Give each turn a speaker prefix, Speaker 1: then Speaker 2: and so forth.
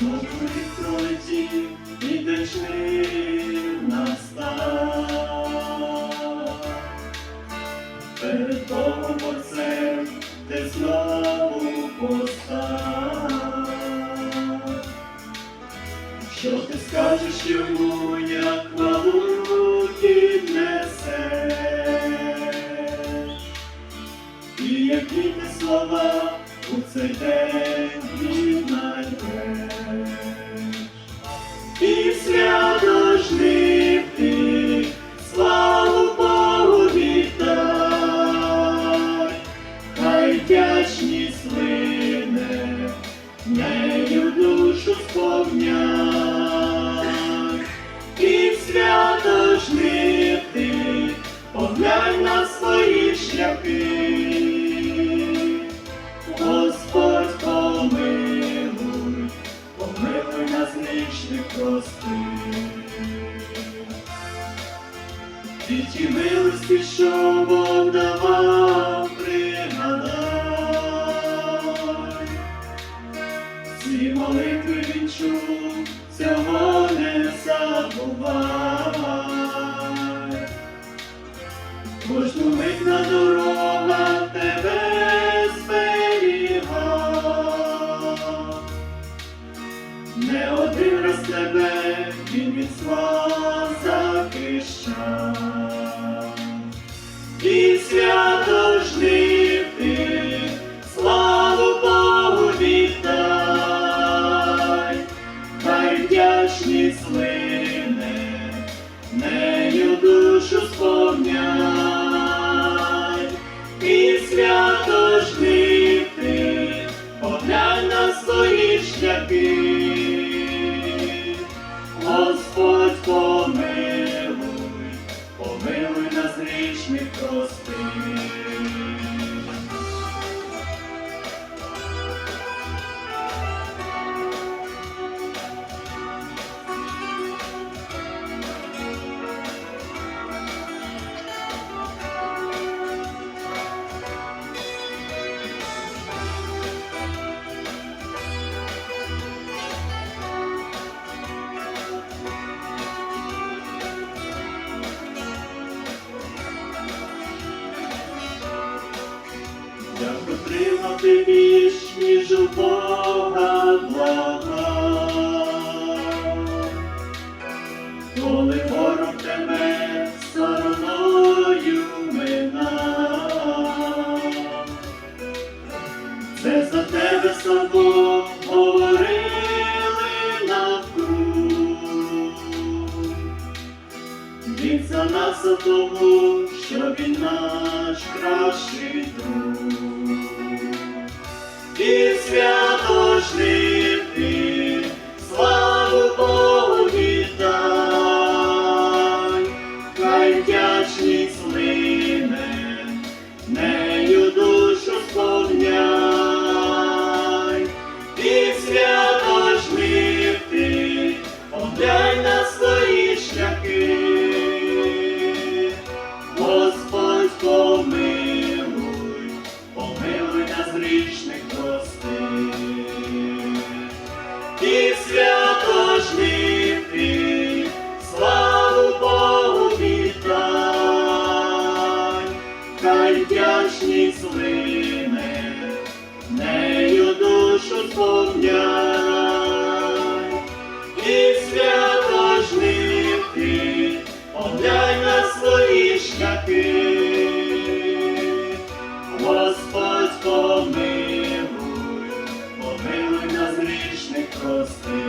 Speaker 1: Рік пролетів, і жнив настав. Перед Богом Отцем ти постав. Що ти скажеш йому, як хвалу піднесеш? І які ти слова у цей день віднайдеш? Після дождів ти славу Богу віддай, хай вдячність слине, нею душу сповняй. Грішних прости. І ті милості, що Бог давав, пригадай. Ці молитви він чув, цього не забувай. Christian. Грішних прости. Більш, ніж у коли ворог тебе стороною минав, це за тебе слабо говорили навкруг. Він за нас тому, що він наш кращий друг. І свято жнити, славу Богу віддай, хай вдячність слине, нею душу сповняй. І свято Christmas.